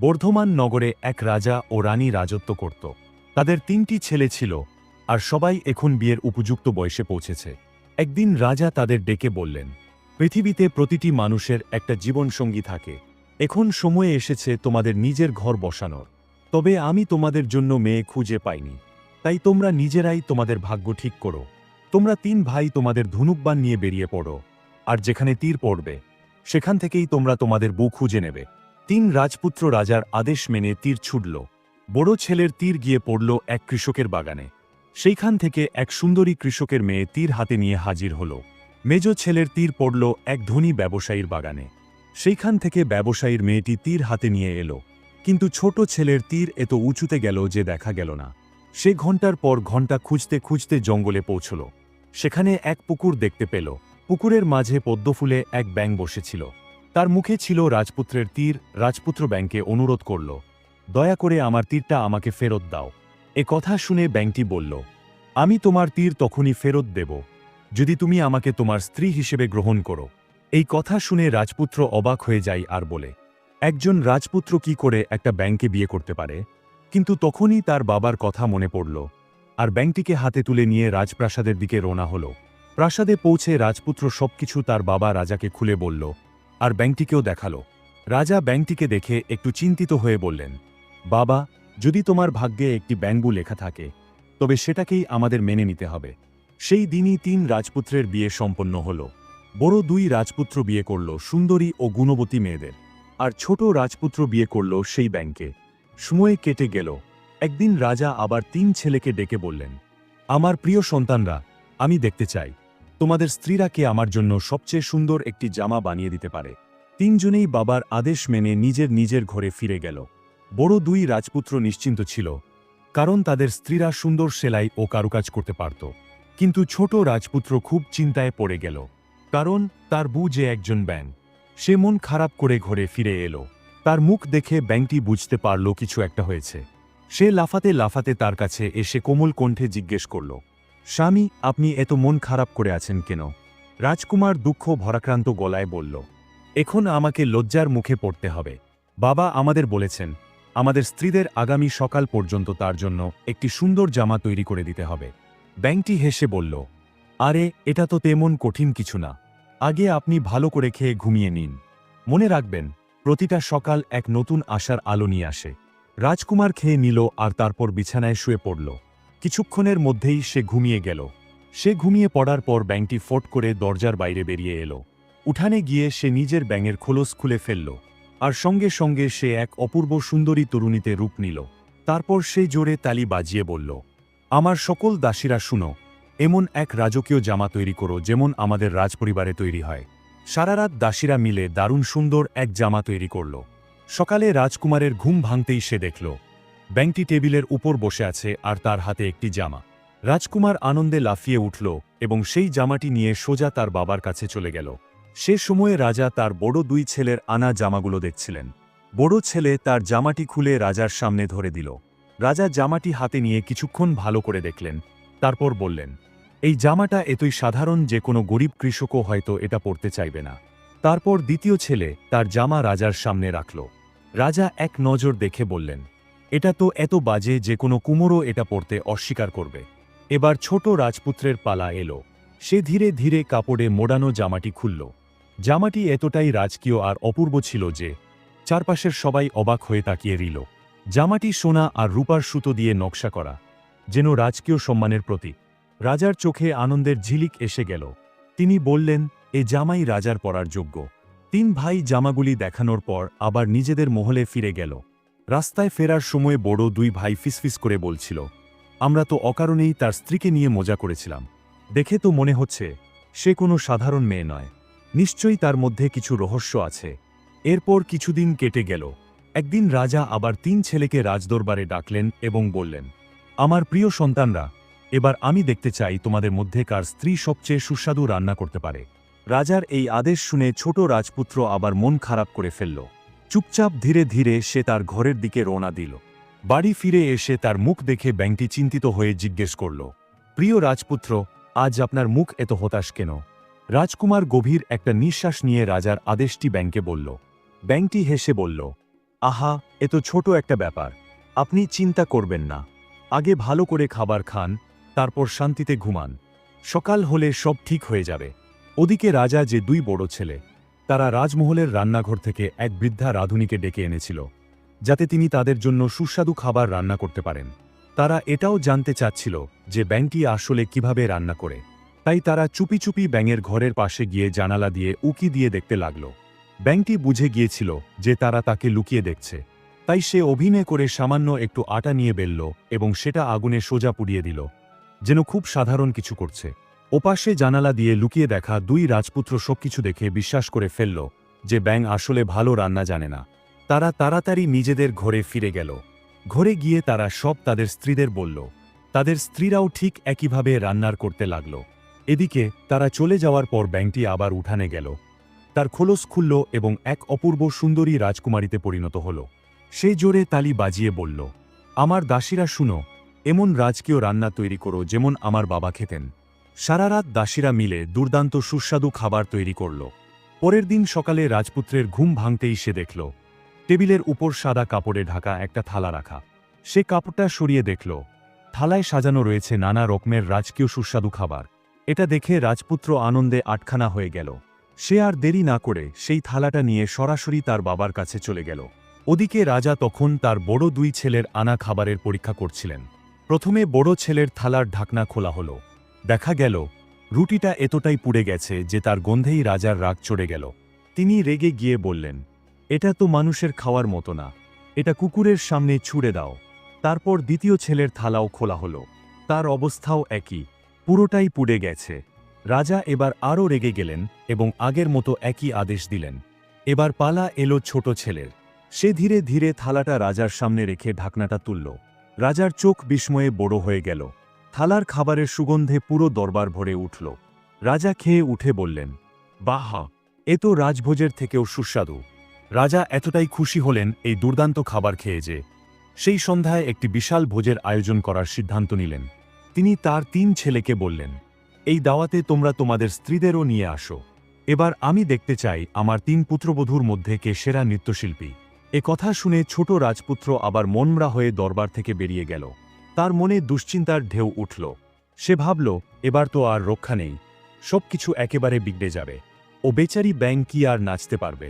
বর্ধমান নগরে এক রাজা ও রানী রাজত্ব করত। তাদের তিনটি ছেলে ছিল আর সবাই এখন বিয়ের উপযুক্ত বয়সে পৌঁছেছে। একদিন রাজা তাদের ডেকে বললেন, পৃথিবীতে প্রতিটি মানুষের একটা জীবনসঙ্গী থাকে। এখন সময় এসেছে তোমাদের নিজের ঘর বসানোর। তবে আমি তোমাদের জন্য মেয়ে খুঁজে পাইনি। তাই তোমরা নিজেরাই তোমাদের ভাগ্য ঠিক করো। তোমরা তিন ভাই তোমাদের ধনুকবান নিয়ে বেরিয়ে পড়ো। আর যেখানে তীর পড়বে, সেখান থেকেই তোমরা তোমাদের বউ খুঁজে নেবে। তিন রাজপুত্র রাজার আদেশ মেনে তীর ছুটল। বড় ছেলের তীর গিয়ে পড়ল এক কৃষকের বাগানে। সেইখান থেকে এক সুন্দরী কৃষকের মেয়ে তীর হাতে নিয়ে হাজির হল। মেজ ছেলের তীর পড়ল এক ধনী ব্যবসায়ীর বাগানে। সেইখান থেকে ব্যবসায়ীর মেয়েটি তীর হাতে নিয়ে এলো। কিন্তু ছোট ছেলের তীর এত উঁচুতে গেল যে দেখা গেল না। সে ঘণ্টার পর ঘণ্টা খুঁজতে খুঁজতে জঙ্গলে পৌঁছল। সেখানে এক পুকুর দেখতে পেল। পুকুরের মাঝে পদ্মফুলে এক ব্যাং বসেছিল। তার মুখে ছিল রাজপুত্রের তীর, রাজপুত্র ব্যাংকে অনুরোধ করল, দয়া করে আমার তীরটা আমাকে ফেরত দাও। এ কথা শুনে ব্যাংকটি বলল, আমি তোমার তীর তখনই ফেরত দেব, যদি তুমি আমাকে তোমার স্ত্রী হিসেবে গ্রহণ করো। এই কথা শুনে রাজপুত্র অবাক হয়ে যায় আর বলে, একজন রাজপুত্র কি করে একটা ব্যাংকে বিয়ে করতে পারে? কিন্তু তখনই তার বাবার কথা মনে পড়ল, আর ব্যাংকটিকে হাতে তুলে নিয়ে রাজপ্রাসাদের দিকে রোনা হল। প্রাসাদে পৌঁছে রাজপুত্র সবকিছু তার বাবা রাজাকে খুলে বলল আর ব্যাংকটিকেও দেখাল। রাজা ব্যাংকটিকে দেখে একটু চিন্তিত হয়ে বললেন, বাবা, যদি তোমার ভাগ্যে একটি ব্যাঙ্গু লেখা থাকে, তবে সেটাকেই আমাদের মেনে নিতে হবে। সেই দিনই তিন রাজপুত্রের বিয়ে সম্পন্ন হল। বড় দুই রাজপুত্র বিয়ে করল সুন্দরী ও গুণবতী মেয়েদের, আর ছোট রাজপুত্র বিয়ে করল সেই ব্যাংকে। সময় কেটে গেল। একদিন রাজা আবার তিন ছেলেকে ডেকে বললেন, আমার প্রিয় সন্তানরা, আমি দেখতে চাই। তোমাদের স্ত্রীরা কে আমার জন্য সবচেয়ে সুন্দর একটি জামা বানিয়ে দিতে পারে? তিনজনেই বাবার আদেশ মেনে নিজের নিজের ঘরে ফিরে গেল। বড় দুই রাজপুত্র নিশ্চিন্ত ছিল, কারণ তাদের স্ত্রীরা সুন্দর সেলাই ও কারুকাজ করতে পারত। কিন্তু ছোট রাজপুত্র খুব চিন্তায় পড়ে গেল, কারণ তার বু যে একজন ব্যাং সে মন খারাপ করে ঘরে ফিরে এলো। তার মুখ দেখে ব্যাংকটি বুঝতে পারল কিছু একটা হয়েছে। সে লাফাতে লাফাতে তার কাছে এসে কোমল কণ্ঠে জিজ্ঞেস করল স্বামী, আপনি এত মন খারাপ করে আছেন কেন? রাজকুমার দুঃখ ভরাক্রান্ত গলায় বলল, এখন আমাকে লজ্জার মুখে পড়তে হবে। বাবা আমাদের বলেছেন, আমাদের স্ত্রীদের আগামী সকাল পর্যন্ত তার জন্য একটি সুন্দর জামা তৈরি করে দিতে হবে। ব্যাংকটি হেসে বলল, আরে, এটা তো তেমন কঠিন কিছু না। আগে আপনি ভালো করে খেয়ে ঘুমিয়ে নিন। মনে রাখবেন, প্রতিটা সকাল এক নতুন আশার আলো নিয়ে আসে। রাজকুমার খেয়ে নিল আর তারপর বিছানায় শুয়ে পড়ল। কিছুক্ষণের মধ্যেই সে ঘুমিয়ে গেল। সে ঘুমিয়ে পড়ার পর ব্যাংকটি ফোট করে দরজার বাইরে বেরিয়ে এলো। উঠানে গিয়ে সে নিজের ব্যাঙের খোলস খুলে ফেলল আর সঙ্গে সঙ্গে সে এক অপূর্ব সুন্দরী তরুণীতে রূপ নিল। তারপর সে জোরে তালি বাজিয়ে বলল, আমার সকল দাসীরা শুনো, এমন এক রাজকীয় জামা তৈরি করো যেমন আমাদের রাজপরিবারে তৈরি হয়। সারারাত দাসীরা মিলে দারুণ সুন্দর এক জামা তৈরি করল। সকালে রাজকুমারের ঘুম ভাঙতেই সে দেখল ব্যাংকটি টেবিলের উপর বসে আছে আর তার হাতে একটি জামা। রাজকুমার আনন্দে লাফিয়ে উঠল এবং সেই জামাটি নিয়ে সোজা তার বাবার কাছে চলে গেল। সে সময়ে রাজা তার বড় দুই ছেলের আনা জামাগুলো দেখছিলেন। বড় ছেলে তার জামাটি খুলে রাজার সামনে ধরে দিল। রাজা জামাটি হাতে নিয়ে কিছুক্ষণ ভালো করে দেখলেন। তারপর বললেন, এই জামাটা এতই সাধারণ যে কোনো গরিব কৃষকও হয়তো এটা পরতে চাইবে না। তারপর দ্বিতীয় ছেলে তার জামা রাজার সামনে রাখল। রাজা এক নজর দেখে বললেন এটা তো এত বাজে যে কোনো কুমোরও এটা পরতে অস্বীকার করবে। এবার ছোট রাজপুত্রের পালা এলো। সে ধীরে ধীরে কাপড়ে মোড়ানো জামাটি খুলল। জামাটি এতটাই রাজকীয় আর অপূর্ব ছিল যে চারপাশের সবাই অবাক হয়ে তাকিয়ে রিল জামাটি সোনা আর রূপার সুতো দিয়ে নকশা করা, যেন রাজকীয় সম্মানের প্রতীক। রাজার চোখে আনন্দের ঝিলিক এসে গেল। তিনি বললেন, এ জামাই রাজার পরার যোগ্য। তিন ভাই জামাগুলি দেখানোর পর আবার নিজেদের মহলে ফিরে গেল। রাস্তায় ফেরার সময় বড় দুই ভাই ফিসফিস করে বলছিল, আমরা তো অকারণেই তার স্ত্রীকে নিয়ে মজা করেছিলাম। দেখে তো মনে হচ্ছে, সে কোনো সাধারণ মেয়ে নয়। নিশ্চয়ই তার মধ্যে কিছু রহস্য আছে। এরপর কিছুদিন কেটে গেল। একদিন রাজা আবার তিন ছেলেকে রাজদরবারে ডাকলেন এবং বললেন, আমার প্রিয় সন্তানরা, এবার আমি দেখতে চাই তোমাদের মধ্যে কার স্ত্রী সবচেয়ে সুস্বাদু রান্না করতে পারে। রাজার এই আদেশ শুনে ছোট রাজপুত্র আবার মন খারাপ করে ফেলল। চুপচাপ ধীরে ধীরে সে তার ঘরের দিকে রওনা দিল। বাড়ি ফিরে এসে তার মুখ দেখে ব্যাংকটি চিন্তিত হয়ে জিজ্ঞেস করল, প্রিয় রাজপুত্র, আজ আপনার মুখ এত হতাশ কেন? রাজকুমার গভীর একটা নিঃশ্বাস নিয়ে রাজার আদেশটি ব্যাংকে বলল। ব্যাংকটি হেসে বলল, আহা এত ছোট একটা ব্যাপার। আপনি চিন্তা করবেন না। আগে ভালো করে খাবার খান, তারপর শান্তিতে ঘুমান। সকাল হলে সব ঠিক হয়ে যাবে। ওদিকে রাজা যে দুই বড় ছেলে তারা রাজমহলের রান্নাঘর থেকে এক বৃদ্ধা রাঁধুনিকে ডেকে এনেছিল, যাতে তিনি তাদের জন্য সুস্বাদু খাবার রান্না করতে পারেন। তারা এটাও জানতে চাচ্ছিল যে ব্যাংকটি আসলে কীভাবে রান্না করে। তাই তারা চুপি চুপি ব্যাঙের ঘরের পাশে গিয়ে জানালা দিয়ে উকি দিয়ে দেখতে লাগল। ব্যাংকটি বুঝে গিয়েছিল যে তারা তাকে লুকিয়ে দেখছে। তাই সে অভিনয় করে সামান্য একটু আটা নিয়ে বেলল এবং সেটা আগুনে সোজা পুড়িয়ে দিল, যেন খুব সাধারণ কিছু করছে। ওপাশে জানালা দিয়ে লুকিয়ে দেখা দুই রাজপুত্র সবকিছু দেখে বিশ্বাস করে ফেলল যে ব্যাং আসলে ভালো রান্না জানে না। তারা তাড়াতাড়ি নিজেদের ঘরে ফিরে গেল। ঘরে গিয়ে তারা সব তাদের স্ত্রীদের বলল, তাদের স্ত্রীরাও ঠিক একইভাবে রান্নার করতে লাগল। এদিকে তারা চলে যাওয়ার পর ব্যাংকটি আবার উঠানে গেল। তার খোলস খুলল এবং এক অপূর্ব সুন্দরী রাজকুমারীতে পরিণত হল। সে জোরে তালি বাজিয়ে বলল, আমার দাসীরা শুনো, এমন রাজকীয় রান্না তৈরি করো যেমন আমার বাবা খেতেন। সারা রাত দাসীরা মিলে দুর্দান্ত সুস্বাদু খাবার তৈরি করল। পরের দিন সকালে রাজপুত্রের ঘুম ভাঙতেই সে দেখল, টেবিলের উপর সাদা কাপড়ে ঢাকা একটা থালা রাখা। সে কাপড়টা সরিয়ে দেখল, থালায় সাজানো রয়েছে নানা রকমের রাজকীয় সুস্বাদু খাবার। এটা দেখে রাজপুত্র আনন্দে আটখানা হয়ে গেল। সে আর দেরি না করে সেই থালাটা নিয়ে সরাসরি তার বাবার কাছে চলে গেল। ওদিকে রাজা তখন তার বড় দুই ছেলের আনা খাবারের পরীক্ষা করছিলেন। প্রথমে বড় ছেলের থালার ঢাকনা খোলা হলো। দেখা গেল, রুটিটা এতটাই পুড়ে গেছে যে তার গন্ধেই রাজার রাগ চড়ে গেল। তিনি রেগে গিয়ে বললেন, এটা তো মানুষের খাওয়ার মতো না। এটা কুকুরের সামনে ছুড়ে দাও। তারপর দ্বিতীয় ছেলের থালাও খোলা হলো। তার অবস্থাও একই, পুরোটাই পুড়ে গেছে। রাজা এবার আরও রেগে গেলেন এবং আগের মতো একই আদেশ দিলেন। এবার পালা এলো ছোট ছেলের। সে ধীরে ধীরে থালাটা রাজার সামনে রেখে ঢাকনাটা তুলল। রাজার চোখ বিস্ময়ে বড় হয়ে গেল। থালার খাবারের সুগন্ধে পুরো দরবার ভরে উঠল। রাজা খেয়ে উঠে বললেন, বাহা, এ তো রাজভোজের থেকেও সুস্বাদু। রাজা এতটাই খুশি হলেন এই দুর্দান্ত খাবার খেয়ে যে। সেই সন্ধ্যায় একটি বিশাল ভোজের আয়োজন করার সিদ্ধান্ত নিলেন। তিনি তার তিন ছেলেকে বললেন, এই দাওয়াতে তোমরা তোমাদের স্ত্রীদেরও নিয়ে আসো। এবার আমি দেখতে চাই আমার তিন পুত্রবধূর মধ্যে কে সেরা নৃত্যশিল্পী। এ কথা শুনে ছোট রাজপুত্র আবার মনমরা হয়ে দরবার থেকে বেরিয়ে গেল। তার মনে দুশ্চিন্তার ঢেউ উঠল। সে ভাবল, এবার তো আর রক্ষা নেই। সবকিছু একেবারে বিগড়ে যাবে। ও বেচারি ব্যাং কি আর নাচতে পারবে?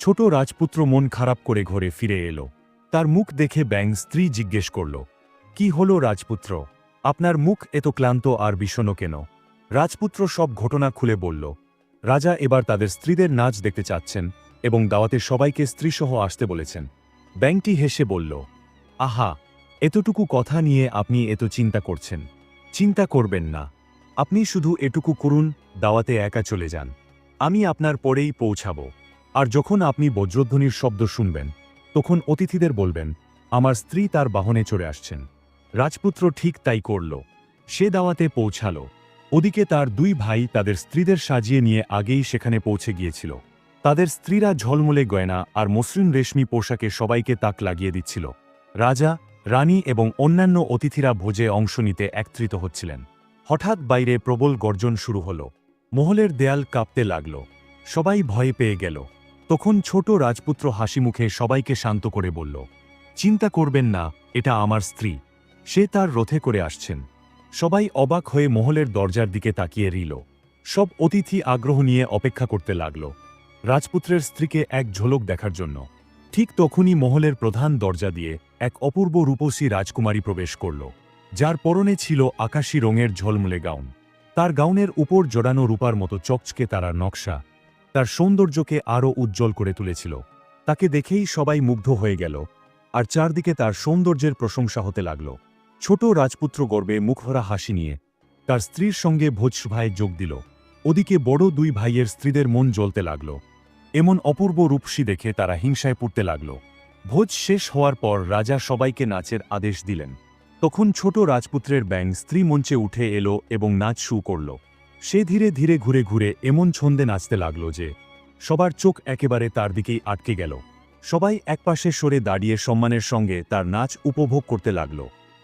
ছোট রাজপুত্র মন খারাপ করে ঘরে ফিরে এলো। তার মুখ দেখে ব্যাং স্ত্রী জিজ্ঞেস করল, কি হলো রাজপুত্র? আপনার মুখ এত ক্লান্ত আর বিষণ্ণ কেন? রাজপুত্র সব ঘটনা খুলে বলল, রাজা এবার তাদের স্ত্রীদের নাচ দেখতে চাচ্ছেন এবং দাওয়াতে সবাইকে স্ত্রীসহ আসতে বলেছেন। ব্যাংকটি হেসে বলল, আহা! এতটুকু কথা নিয়ে আপনি এত চিন্তা করছেন। চিন্তা করবেন না। আপনি শুধু এটুকু করুন, দাওয়াতে একা চলে যান। আমি আপনার পরেই পৌঁছাব। আর যখন আপনি বজ্রধ্বনির শব্দ শুনবেন, তখন অতিথিদের বলবেন, আমার স্ত্রী তার বাহনে চড়ে আসছেন। রাজপুত্র ঠিক তাই করল। সে দাওয়াতে পৌঁছাল। ওদিকে তার দুই ভাই তাদের স্ত্রীদের সাজিয়ে নিয়ে আগেই সেখানে পৌঁছে গিয়েছিল। তাদের স্ত্রীরা ঝলমলে গয়না আর মসৃণ রেশমি পোশাকে সবাইকে তাক লাগিয়ে দিচ্ছিল। রাজা রানী এবং অন্যান্য অতিথিরা ভোজে অংশ নিতে একত্রিত হচ্ছিলেন। হঠাৎ বাইরে প্রবল গর্জন শুরু হল। মহলের দেয়াল কাঁপতে লাগল। সবাই ভয় পেয়ে গেল। তখন ছোট রাজপুত্র হাসি মুখে সবাইকে শান্ত করে বলল, চিন্তা করবেন না, এটা আমার স্ত্রী। সে তার রথে করে আসছেন। সবাই অবাক হয়ে মহলের দরজার দিকে তাকিয়ে রইল। সব অতিথি আগ্রহ নিয়ে অপেক্ষা করতে লাগল। রাজপুত্রের স্ত্রীকে এক ঝলক দেখার জন্য। ঠিক তখনই মহলের প্রধান দরজা দিয়ে এক অপূর্ব রূপসী রাজকুমারী প্রবেশ করল, যার পরনে ছিল আকাশী রঙের ঝলমলে গাউন। তার গাউনের উপর জড়ানো রূপার মতো চকচকে তারার নকশা, তার সৌন্দর্যকে আরও উজ্জ্বল করে তুলেছিল। তাকে দেখেই সবাই মুগ্ধ হয়ে গেল, আর চারদিকে তার সৌন্দর্যের প্রশংসা হতে লাগল। ছোট রাজপুত্র গর্বে মুখভরা হাসি নিয়ে তার স্ত্রীর সঙ্গে ভোজসভায় যোগ দিল। ওদিকে বড় দুই ভাইয়ের স্ত্রীদের মন জ্বলতে লাগল। এমন অপূর্ব রূপসী দেখে তারা হিংসায় পড়তে লাগল। ভোজ শেষ হওয়ার পর রাজা সবাইকে নাচের আদেশ দিলেন। তখন ছোট রাজপুত্রের ব্যাং স্ত্রী মঞ্চে উঠে এলো এবং নাচ শুরু করল। সে ধীরে ধীরে ঘুরে ঘুরে এমন ছন্দে নাচতে লাগল যে, সবার চোখ একেবারে তার দিকেই আটকে গেল। সবাই একপাশে সরে দাঁড়িয়ে সম্মানের সঙ্গে তার নাচ উপভোগ করতে লাগল।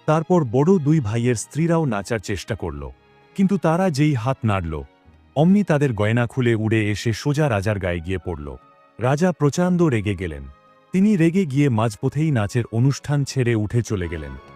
তারপর বড় দুই ভাইয়ের স্ত্রীরাও নাচার চেষ্টা করল। কিন্তু তারা যেই হাত নাড়ল, অমনি তাদের গয়না খুলে উড়ে এসে সোজা রাজার গায়ে গিয়ে পড়ল। রাজা প্রচণ্ড রেগে গেলেন। তিনি রেগে গিয়ে মাঝপথেই নাচের অনুষ্ঠান ছেড়ে উঠে চলে গেলেন।